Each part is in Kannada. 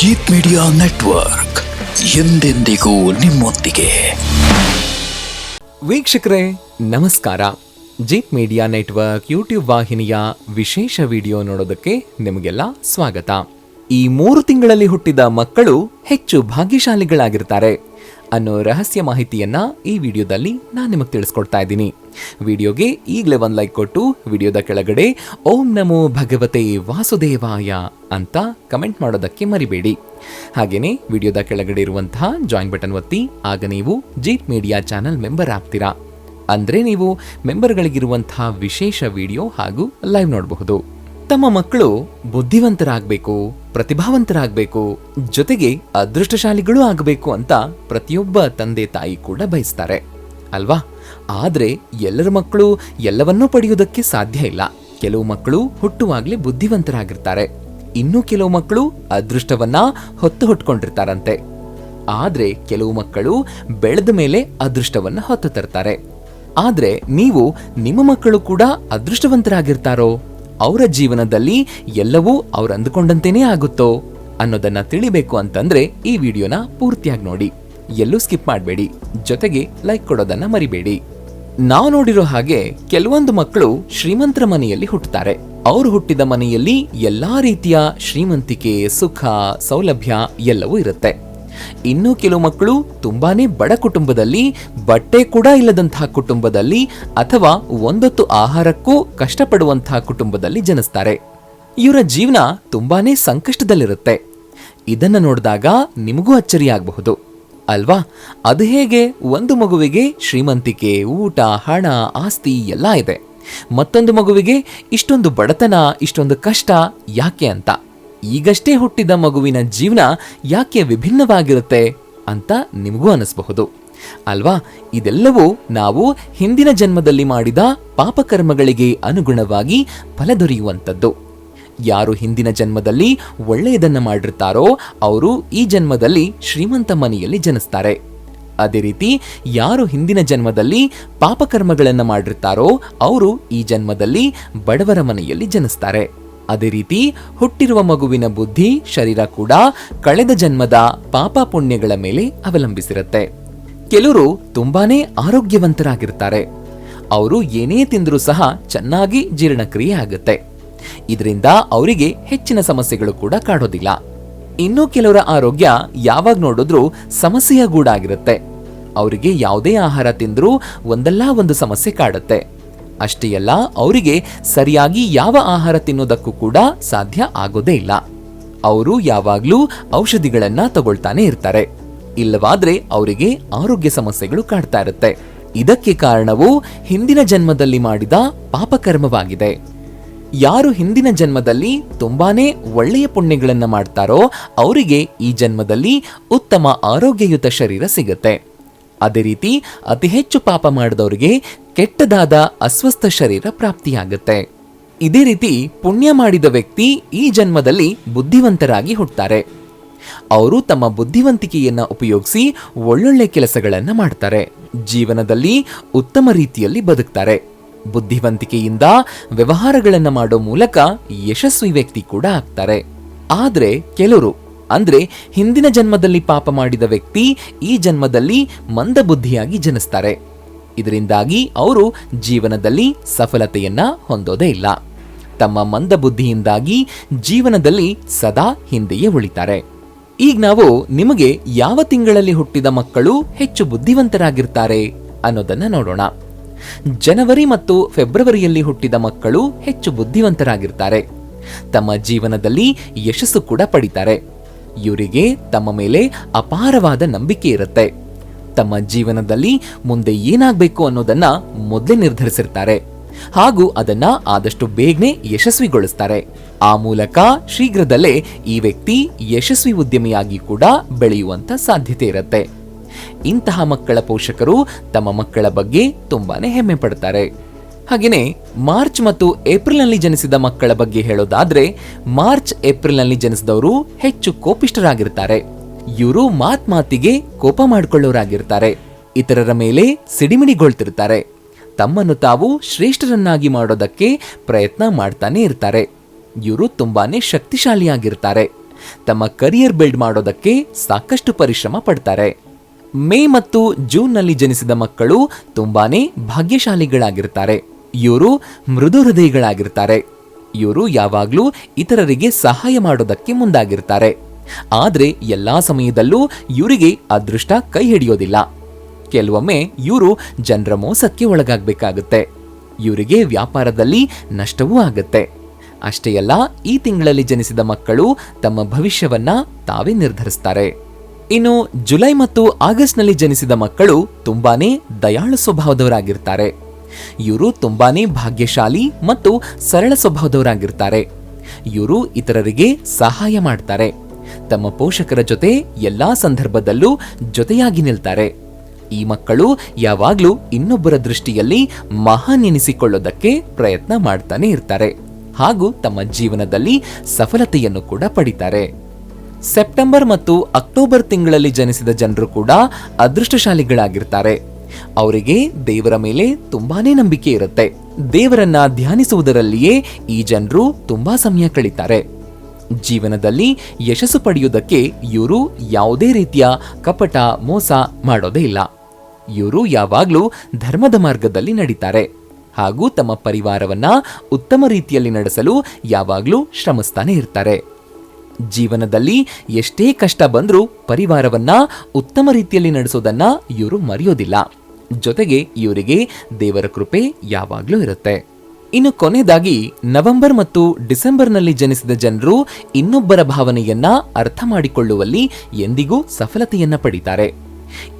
ಜೀತ್ ಮೀಡಿಯಾ ನೆಟ್ವರ್ಕ್ ಎಂದೆಂದಿಗೂ ನಿಮ್ಮೊಂದಿಗೆ. ವೀಕ್ಷಕರೇ, ನಮಸ್ಕಾರ. ಜೀಪ್ ಮೀಡಿಯಾ ನೆಟ್ವರ್ಕ್ ಯೂಟ್ಯೂಬ್ ವಾಹಿನಿಯ ವಿಶೇಷ ವಿಡಿಯೋ ನೋಡೋದಕ್ಕೆ ನಿಮಗೆಲ್ಲ ಸ್ವಾಗತ. ಈ ಮೂರು ತಿಂಗಳಲ್ಲಿ ಹುಟ್ಟಿದ ಮಕ್ಕಳು ಹೆಚ್ಚು ಭಾಗ್ಯಶಾಲಿಗಳಾಗಿರ್ತಾರೆ. ಅನ್ನೋ ರಹಸ್ಯ ಮಾಹಿತಿಯನ್ನ ಈ ವಿಡಿಯೋದಲ್ಲಿ ನಾನು ನಿಮಗೆ ತಿಳಿಸ್ಕೊಡ್ತಾ ಇದ್ದೀನಿ. ವಿಡಿಯೋಗೆ ಈಗಲೇ ಒಂದು ಲೈಕ್ ಕೊಟ್ಟು ವಿಡಿಯೋದ ಕೆಳಗಡೆ ಓಂ ನಮೋ ಭಗವತೆ ವಾಸುದೇವಾಯ ಅಂತ ಕಮೆಂಟ್ ಮಾಡೋದಕ್ಕೆ ಮರಿಬೇಡಿ. ಹಾಗೆಯೇ ವಿಡಿಯೋದ ಕೆಳಗಡೆ ಇರುವಂತಹ ಜಾಯಿನ್ ಬಟನ್ ಒತ್ತಿ, ಆಗ ನೀವು ಜೀತ್ ಮೀಡಿಯಾ ಚಾನಲ್ ಮೆಂಬರ್ ಆಗ್ತೀರಾ. ಅಂದರೆ ನೀವು ಮೆಂಬರ್ಗಳಿಗಿರುವಂತಹ ವಿಶೇಷ ವಿಡಿಯೋ ಹಾಗೂ ಲೈವ್ ನೋಡಬಹುದು. ತಮ್ಮ ಮಕ್ಕಳು ಬುದ್ಧಿವಂತರಾಗಬೇಕು. ಪ್ರತಿಭಾವಂತರಾಗಬೇಕು, ಜೊತೆಗೆ ಅದೃಷ್ಟಶಾಲಿಗಳೂ ಆಗಬೇಕು ಅಂತ ಪ್ರತಿಯೊಬ್ಬ ತಂದೆ ತಾಯಿ ಕೂಡ ಬಯಸ್ತಾರೆ. ಅಲ್ವಾ? ಆದರೆ ಎಲ್ಲರ ಮಕ್ಕಳು ಎಲ್ಲವನ್ನೂ ಪಡೆಯುವುದಕ್ಕೆ ಸಾಧ್ಯ ಇಲ್ಲ. ಕೆಲವು ಮಕ್ಕಳು ಹುಟ್ಟುವಾಗಲೇ ಬುದ್ಧಿವಂತರಾಗಿರ್ತಾರೆ. ಇನ್ನೂ ಕೆಲವು ಮಕ್ಕಳು ಅದೃಷ್ಟವನ್ನ ಹೊತ್ತು ಹೊಟ್ಕೊಂಡಿರ್ತಾರಂತೆ ಆದರೆ ಕೆಲವು ಮಕ್ಕಳು ಬೆಳೆದ ಮೇಲೆ ಅದೃಷ್ಟವನ್ನ ಹೊತ್ತು ತರ್ತಾರೆ. ಆದರೆ ನೀವು ನಿಮ್ಮ ಮಕ್ಕಳು ಕೂಡ ಅದೃಷ್ಟವಂತರಾಗಿರ್ತಾರೋ? ಅವರ ಜೀವನದಲ್ಲಿ ಎಲ್ಲವೂ ಅವ್ರು ಅಂದುಕೊಂಡಂತೇನೆ ಆಗುತ್ತೋ ಅನ್ನೋದನ್ನ ತಿಳಿಬೇಕು ಅಂತಂದ್ರೆ ಈ ವಿಡಿಯೋನ ಪೂರ್ತಿಯಾಗಿ ನೋಡಿ. ಎಲ್ಲೂ ಸ್ಕಿಪ್ ಮಾಡಬೇಡಿ. ಜೊತೆಗೆ ಲೈಕ್ ಕೊಡೋದನ್ನ ಮರಿಬೇಡಿ. ನಾವು ನೋಡಿರೋ ಹಾಗೆ ಕೆಲವೊಂದು ಮಕ್ಕಳು ಶ್ರೀಮಂತರ ಮನೆಯಲ್ಲಿ ಹುಟ್ಟುತ್ತಾರೆ ಅವರು ಹುಟ್ಟಿದ ಮನೆಯಲ್ಲಿ ಎಲ್ಲಾ ರೀತಿಯ ಶ್ರೀಮಂತಿಕೆ, ಸುಖ, ಸೌಲಭ್ಯ ಎಲ್ಲವೂ ಇರುತ್ತೆ. ಇನ್ನು ಕೆಲವು ಮಕ್ಕಳು ತುಂಬಾನೇ ಬಡ ಕುಟುಂಬದಲ್ಲಿ, ಬಟ್ಟೆ ಕೂಡ ಇಲ್ಲದಂತಹ ಕುಟುಂಬದಲ್ಲಿ ಅಥವಾ ಒಂದೊತ್ತು ಆಹಾರಕ್ಕೂ ಕಷ್ಟಪಡುವಂತಹ ಕುಟುಂಬದಲ್ಲಿ ಜನಿಸ್ತಾರೆ. ಇವರ ಜೀವನ ತುಂಬಾನೇ ಸಂಕಷ್ಟದಲ್ಲಿರುತ್ತೆ. ಇದನ್ನ ನೋಡಿದಾಗ ನಿಮಗೂ ಅಚ್ಚರಿಯಾಗಬಹುದು. ಅಲ್ವಾ? ಅದು ಹೇಗೆ? ಒಂದು ಮಗುವಿಗೆ ಶ್ರೀಮಂತಿಕೆ, ಊಟ, ಹಣ, ಆಸ್ತಿ ಎಲ್ಲ ಇದೆ. ಮತ್ತೊಂದು ಮಗುವಿಗೆ ಇಷ್ಟೊಂದು ಬಡತನ, ಇಷ್ಟೊಂದು ಕಷ್ಟ ಯಾಕೆ ಅಂತ. ಈಗಷ್ಟೇ ಹುಟ್ಟಿದ ಮಗುವಿನ ಜೀವನ ಯಾಕೆ ವಿಭಿನ್ನವಾಗಿರುತ್ತೆ ಅಂತ ನಿಮಗೂ ಅನಿಸಬಹುದು. ಅಲ್ವಾ? ಇದೆಲ್ಲವೂ ನಾವು ಹಿಂದಿನ ಜನ್ಮದಲ್ಲಿ ಮಾಡಿದ ಪಾಪಕರ್ಮಗಳಿಗೆ ಅನುಗುಣವಾಗಿ ಫಲ ದೊರೆಯುವಂಥದ್ದು. ಯಾರು ಹಿಂದಿನ ಜನ್ಮದಲ್ಲಿ ಒಳ್ಳೆಯದನ್ನ ಮಾಡಿರ್ತಾರೋ ಅವರು ಈ ಜನ್ಮದಲ್ಲಿ ಶ್ರೀಮಂತ ಮನೆಯಲ್ಲಿ ಜನಿಸ್ತಾರೆ. ಅದೇ ರೀತಿ ಯಾರು ಹಿಂದಿನ ಜನ್ಮದಲ್ಲಿ ಪಾಪಕರ್ಮಗಳನ್ನು ಮಾಡಿರ್ತಾರೋ ಅವರು ಈ ಜನ್ಮದಲ್ಲಿ ಬಡವರ ಮನೆಯಲ್ಲಿ ಜನಿಸ್ತಾರೆ. ಅದೇ ರೀತಿ ಹುಟ್ಟಿರುವ ಮಗುವಿನ ಬುದ್ಧಿ, ಶರೀರ ಕೂಡ ಕಳೆದ ಜನ್ಮದ ಪಾಪ ಪುಣ್ಯಗಳ ಮೇಲೆ ಅವಲಂಬಿಸಿರುತ್ತೆ. ಕೆಲವರು ತುಂಬಾನೇ ಆರೋಗ್ಯವಂತರಾಗಿರ್ತಾರೆ. ಅವರು ಏನೇ ತಿಂದರೂ ಸಹ ಚೆನ್ನಾಗಿ ಜೀರ್ಣಕ್ರಿಯೆ ಆಗುತ್ತೆ. ಇದರಿಂದ ಅವರಿಗೆ ಹೆಚ್ಚಿನ ಸಮಸ್ಯೆಗಳು ಕೂಡ ಕಾಡೋದಿಲ್ಲ. ಇನ್ನು ಕೆಲವರ ಆರೋಗ್ಯ ಯಾವಾಗ ನೋಡಿದ್ರೂ ಸಮಸ್ಯೆಯ ಗೂಡಾಗಿರುತ್ತೆ. ಅವರಿಗೆ ಯಾವುದೇ ಆಹಾರ ತಿಂದರೂ ಒಂದಲ್ಲ ಒಂದು ಸಮಸ್ಯೆ ಕಾಡುತ್ತೆ. ಅಷ್ಟೇ ಅಲ್ಲ, ಅವರಿಗೆ ಸರಿಯಾಗಿ ಯಾವ ಆಹಾರ ತಿನ್ನೋದಕ್ಕೂ ಕೂಡ ಸಾಧ್ಯ ಆಗೋದೇ ಇಲ್ಲ. ಅವರು ಯಾವಾಗಲೂ ಔಷಧಿಗಳನ್ನ ತಗೊಳ್ತಾನೆ ಇರ್ತಾರೆ. ಇಲ್ಲವಾದ್ರೆ ಅವರಿಗೆ ಆರೋಗ್ಯ ಸಮಸ್ಯೆಗಳು ಕಾಡ್ತಾ ಇರುತ್ತೆ. ಇದಕ್ಕೆ ಕಾರಣವು ಹಿಂದಿನ ಜನ್ಮದಲ್ಲಿ ಮಾಡಿದ ಪಾಪಕರ್ಮವಾಗಿದೆ. ಯಾರು ಹಿಂದಿನ ಜನ್ಮದಲ್ಲಿ ತುಂಬಾನೇ ಒಳ್ಳೆಯ ಪುಣ್ಯಗಳನ್ನು ಮಾಡ್ತಾರೋ ಅವರಿಗೆ ಈ ಜನ್ಮದಲ್ಲಿ ಉತ್ತಮ ಆರೋಗ್ಯಯುತ ಶರೀರ ಸಿಗುತ್ತೆ. ಅದೇ ರೀತಿ ಅತಿ ಹೆಚ್ಚು ಪಾಪ ಮಾಡಿದವರಿಗೆ ಕೆಟ್ಟದಾದ ಅಸ್ವಸ್ಥ ಶರೀರ ಪ್ರಾಪ್ತಿಯಾಗುತ್ತೆ. ಇದೇ ರೀತಿ ಪುಣ್ಯ ಮಾಡಿದ ವ್ಯಕ್ತಿ ಈ ಜನ್ಮದಲ್ಲಿ ಬುದ್ಧಿವಂತರಾಗಿ ಹುಟ್ಟುತ್ತಾರೆ ಅವರು ತಮ್ಮ ಬುದ್ಧಿವಂತಿಕೆಯನ್ನ ಉಪಯೋಗಿಸಿ ಒಳ್ಳೊಳ್ಳೆ ಕೆಲಸಗಳನ್ನು ಮಾಡ್ತಾರೆ. ಜೀವನದಲ್ಲಿ ಉತ್ತಮ ರೀತಿಯಲ್ಲಿ ಬದುಕ್ತಾರೆ. ಬುದ್ಧಿವಂತಿಕೆಯಿಂದ ವ್ಯವಹಾರಗಳನ್ನು ಮಾಡೋ ಮೂಲಕ ಯಶಸ್ವಿ ವ್ಯಕ್ತಿ ಕೂಡ ಆಗ್ತಾರೆ. ಆದರೆ ಕೆಲವರು, ಅಂದ್ರೆ ಹಿಂದಿನ ಜನ್ಮದಲ್ಲಿ ಪಾಪ ಮಾಡಿದ ವ್ಯಕ್ತಿ ಈ ಜನ್ಮದಲ್ಲಿ ಮಂದಬುದ್ಧಿಯಾಗಿ ಜನಿಸ್ತಾರೆ. ಇದರಿಂದಾಗಿ ಅವರು ಜೀವನದಲ್ಲಿ ಸಫಲತೆಯನ್ನ ಹೊಂದೋದೇ ಇಲ್ಲ. ತಮ್ಮ ಮಂದಬುದ್ಧಿಯಿಂದಾಗಿ ಜೀವನದಲ್ಲಿ ಸದಾ ಹಿಂದೆಯೇ ಉಳಿತಾರೆ. ಈಗ ನಾವು ನಿಮಗೆ ಯಾವ ತಿಂಗಳಲ್ಲಿ ಹುಟ್ಟಿದ ಮಕ್ಕಳು ಹೆಚ್ಚು ಬುದ್ಧಿವಂತರಾಗಿರ್ತಾರೆ ಅನ್ನೋದನ್ನ ನೋಡೋಣ. ಜನವರಿ ಮತ್ತು ಫೆಬ್ರವರಿಯಲ್ಲಿ ಹುಟ್ಟಿದ ಮಕ್ಕಳು ಹೆಚ್ಚು ಬುದ್ಧಿವಂತರಾಗಿರ್ತಾರೆ. ತಮ್ಮ ಜೀವನದಲ್ಲಿ ಯಶಸ್ಸು ಕೂಡ ಪಡಿತಾರೆ. ಇವರಿಗೆ ತಮ್ಮ ಮೇಲೆ ಅಪಾರವಾದ ನಂಬಿಕೆ ಇರುತ್ತೆ. ತಮ್ಮ ಜೀವನದಲ್ಲಿ ಮುಂದೆ ಏನಾಗಬೇಕು ಅನ್ನೋದನ್ನ ಮೊದಲೇ ನಿರ್ಧರಿಸಿರ್ತಾರೆ. ಹಾಗೂ ಅದನ್ನ ಆದಷ್ಟು ಬೇಗನೆ ಯಶಸ್ವಿಗೊಳಿಸ್ತಾರೆ. ಆ ಮೂಲಕ ಶೀಘ್ರದಲ್ಲೇ ಈ ವ್ಯಕ್ತಿ ಯಶಸ್ವಿ ಉದ್ಯಮಿಯಾಗಿ ಕೂಡ ಬೆಳೆಯುವಂತ ಸಾಧ್ಯತೆ ಇರುತ್ತೆ. ಇಂತಹ ಮಕ್ಕಳ ಪೋಷಕರು ತಮ್ಮ ಮಕ್ಕಳ ಬಗ್ಗೆ ತುಂಬಾನೇ ಹೆಮ್ಮೆ ಪಡ್ತಾರೆ. ಹಾಗೆಯೇ ಮಾರ್ಚ್ ಮತ್ತು ಏಪ್ರಿಲ್ನಲ್ಲಿ ಜನಿಸಿದ ಮಕ್ಕಳ ಬಗ್ಗೆ ಹೇಳೋದಾದ್ರೆ ಮಾರ್ಚ್ ಏಪ್ರಿಲ್ನಲ್ಲಿ ಜನಿಸಿದವರು ಹೆಚ್ಚು ಕೋಪಿಷ್ಠರಾಗಿರ್ತಾರೆ. ಇವರು ಮಾತ್ ಮಾತಿಗೆ ಕೋಪ ಮಾಡಿಕೊಳ್ಳೋರಾಗಿರ್ತಾರೆ. ಇತರರ ಮೇಲೆ ಸಿಡಿಮಿಡಿಗೊಳ್ತಿರ್ತಾರೆ. ತಮ್ಮನ್ನು ತಾವು ಶ್ರೇಷ್ಠರನ್ನಾಗಿ ಮಾಡೋದಕ್ಕೆ ಪ್ರಯತ್ನ ಮಾಡ್ತಾನೆ ಇರ್ತಾರೆ. ಇವರು ತುಂಬಾನೇ ಶಕ್ತಿಶಾಲಿಯಾಗಿರ್ತಾರೆ. ತಮ್ಮ ಕರಿಯರ್ ಬಿಲ್ಡ್ ಮಾಡೋದಕ್ಕೆ ಸಾಕಷ್ಟು ಪರಿಶ್ರಮ ಪಡ್ತಾರೆ. ಮೇ ಮತ್ತು ಜೂನ್ನಲ್ಲಿ ಜನಿಸಿದ ಮಕ್ಕಳು ತುಂಬಾನೇ ಭಾಗ್ಯಶಾಲಿಗಳಾಗಿರ್ತಾರೆ. ಇವರು ಮೃದು ಹೃದಯಗಳಾಗಿರ್ತಾರೆ. ಇವರು ಯಾವಾಗಲೂ ಇತರರಿಗೆ ಸಹಾಯ ಮಾಡೋದಕ್ಕೆ ಮುಂದಾಗಿರ್ತಾರೆ. ಆದ್ರೆ ಎಲ್ಲಾ ಸಮಯದಲ್ಲೂ ಇವರಿಗೆ ಅದೃಷ್ಟ ಕೈ ಹಿಡಿಯೋದಿಲ್ಲ. ಕೆಲವೊಮ್ಮೆ ಇವರು ಜನರ ಮೋಸಕ್ಕೆ ಒಳಗಾಗಬೇಕಾಗುತ್ತೆ. ಇವರಿಗೆ ವ್ಯಾಪಾರದಲ್ಲಿ ನಷ್ಟವೂ ಆಗುತ್ತೆ. ಅಷ್ಟೇ ಅಲ್ಲ, ಈ ತಿಂಗಳಲ್ಲಿ ಜನಿಸಿದ ಮಕ್ಕಳು ತಮ್ಮ ಭವಿಷ್ಯವನ್ನ ತಾವೇ ನಿರ್ಧರಿಸ್ತಾರೆ. ಇನ್ನು ಜುಲೈ ಮತ್ತು ಆಗಸ್ಟ್ನಲ್ಲಿ ಜನಿಸಿದ ಮಕ್ಕಳು ತುಂಬಾನೇ ದಯಾಳು ಸ್ವಭಾವದವರಾಗಿರ್ತಾರೆ. ಇವರು ತುಂಬಾನೇ ಭಾಗ್ಯಶಾಲಿ ಮತ್ತು ಸರಳ ಸ್ವಭಾವದವರಾಗಿರ್ತಾರೆ. ಇವರು ಇತರರಿಗೆ ಸಹಾಯ ಮಾಡ್ತಾರೆ. ತಮ್ಮ ಪೋಷಕರ ಜೊತೆ ಎಲ್ಲಾ ಸಂದರ್ಭದಲ್ಲೂ ಜೊತೆಯಾಗಿ ನಿಲ್ತಾರೆ. ಈ ಮಕ್ಕಳು ಯಾವಾಗ್ಲೂ ಇನ್ನೊಬ್ಬರ ದೃಷ್ಟಿಯಲ್ಲಿ ಮಹಾನ್ ಎನಿಸಿಕೊಳ್ಳೋದಕ್ಕೆ ಪ್ರಯತ್ನ ಮಾಡ್ತಾನೆ ಇರ್ತಾರೆ. ಹಾಗೂ ತಮ್ಮ ಜೀವನದಲ್ಲಿ ಸಫಲತೆಯನ್ನು ಕೂಡ ಪಡಿತಾರೆ. ಸೆಪ್ಟೆಂಬರ್ ಮತ್ತು ಅಕ್ಟೋಬರ್ ತಿಂಗಳಲ್ಲಿ ಜನಿಸಿದ ಜನರು ಕೂಡ ಅದೃಷ್ಟಶಾಲಿಗಳಾಗಿರ್ತಾರೆ. ಅವರಿಗೆ ದೇವರ ಮೇಲೆ ತುಂಬಾನೇ ನಂಬಿಕೆ ಇರುತ್ತೆ. ದೇವರನ್ನ ಧ್ಯಾನಿಸುವುದರಲ್ಲಿಯೇ ಈ ಜನರು ತುಂಬಾ ಸಮಯ ಕಳೀತಾರೆ. ಜೀವನದಲ್ಲಿ ಯಶಸ್ಸು ಪಡೆಯುವುದಕ್ಕೆ ಇವರು ಯಾವುದೇ ರೀತಿಯ ಕಪಟ, ಮೋಸ ಮಾಡೋದೇ ಇಲ್ಲ. ಇವರು ಯಾವಾಗಲೂ ಧರ್ಮದ ಮಾರ್ಗದಲ್ಲಿ ನಡೀತಾರೆ ಹಾಗೂ ತಮ್ಮ ಪರಿವಾರವನ್ನ ಉತ್ತಮ ರೀತಿಯಲ್ಲಿ ನಡೆಸಲು ಯಾವಾಗಲೂ ಶ್ರಮಿಸ್ತಾನೆ ಇರ್ತಾರೆ. ಜೀವನದಲ್ಲಿ ಎಷ್ಟೇ ಕಷ್ಟ ಬಂದರೂ ಪರಿವಾರವನ್ನ ಉತ್ತಮ ರೀತಿಯಲ್ಲಿ ನಡೆಸೋದನ್ನ ಇವರು ಮರೆಯೋದಿಲ್ಲ. ಜೊತೆಗೆ ಇವರಿಗೆ ದೇವರ ಕೃಪೆ ಯಾವಾಗಲೂ ಇರುತ್ತೆ. ಇನ್ನು ಕೊನೆಯದಾಗಿ ನವೆಂಬರ್ ಮತ್ತು ಡಿಸೆಂಬರ್ನಲ್ಲಿ ಜನಿಸಿದ ಜನರು ಇನ್ನೊಬ್ಬರ ಭಾವನೆಯನ್ನ ಅರ್ಥ ಮಾಡಿಕೊಳ್ಳುವಲ್ಲಿ ಎಂದಿಗೂ ಸಫಲತೆಯನ್ನ ಪಡಿತಾರೆ.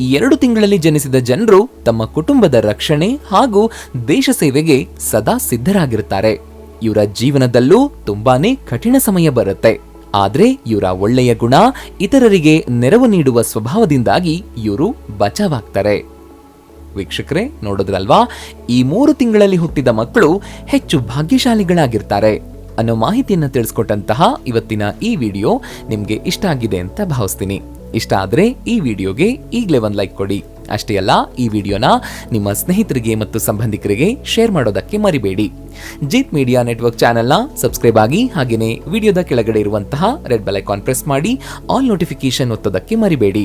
ಈ ಎರಡು ತಿಂಗಳಲ್ಲಿ ಜನಿಸಿದ ಜನರು ತಮ್ಮ ಕುಟುಂಬದ ರಕ್ಷಣೆ ಹಾಗೂ ದೇಶ ಸೇವೆಗೆ ಸದಾ ಸಿದ್ಧರಾಗಿರುತ್ತಾರೆ. ಇವರ ಜೀವನದಲ್ಲೂ ತುಂಬಾನೇ ಕಠಿಣ ಸಮಯ ಬರುತ್ತೆ. ಆದರೆ ಇವರ ಒಳ್ಳೆಯ ಗುಣ ಇತರರಿಗೆ ನೆರವು ನೀಡುವ ಸ್ವಭಾವದಿಂದಾಗಿ ಇವರು ಬಚಾವಾಗ್ತಾರೆ. ವೀಕ್ಷಕರೇ, ನೋಡಿದ್ರಲ್ವಾ? ಈ ಮೂರು ತಿಂಗಳಲ್ಲಿ ಹುಟ್ಟಿದ ಮಕ್ಕಳು ಹೆಚ್ಚು ಭಾಗ್ಯಶಾಲಿಗಳಾಗಿರ್ತಾರೆ ಅನ್ನೋ ಮಾಹಿತಿಯನ್ನು ತಿಳಿಸ್ಕೊಟ್ಟಂತಹ ಇವತ್ತಿನ ಈ ವಿಡಿಯೋ ನಿಮಗೆ ಇಷ್ಟ ಆಗಿದೆ ಅಂತ ಭಾವಿಸ್ತೀನಿ. ಇಷ್ಟ ಆದ್ರೆ ಈ ವಿಡಿಯೋಗೆ ಈಗಲೇ ಒಂದು ಲೈಕ್ ಕೊಡಿ. ಅಷ್ಟೇ ಅಲ್ಲ, ಈ ವಿಡಿಯೋನ ನಿಮ್ಮ ಸ್ನೇಹಿತರಿಗೆ ಮತ್ತು ಸಂಬಂಧಿಕರಿಗೆ ಶೇರ್ ಮಾಡೋದಕ್ಕೆ ಮರಿಬೇಡಿ. ಜೀತ್ ಮೀಡಿಯಾ ನೆಟ್ವರ್ಕ್ ಚಾನೆಲ್ನ ಸಬ್ಸ್ಕ್ರೈಬ್ ಆಗಿ ಹಾಗೆಯೇ ವಿಡಿಯೋದ ಕೆಳಗಡೆ ಇರುವಂತಹ ರೆಡ್ ಬೆಲ್ ಐಕಾನ್ ಪ್ರೆಸ್ ಮಾಡಿ, ಆಲ್ ನೋಟಿಫಿಕೇಶನ್ ಒತ್ತೋದಕ್ಕೆ ಮರಿಬೇಡಿ.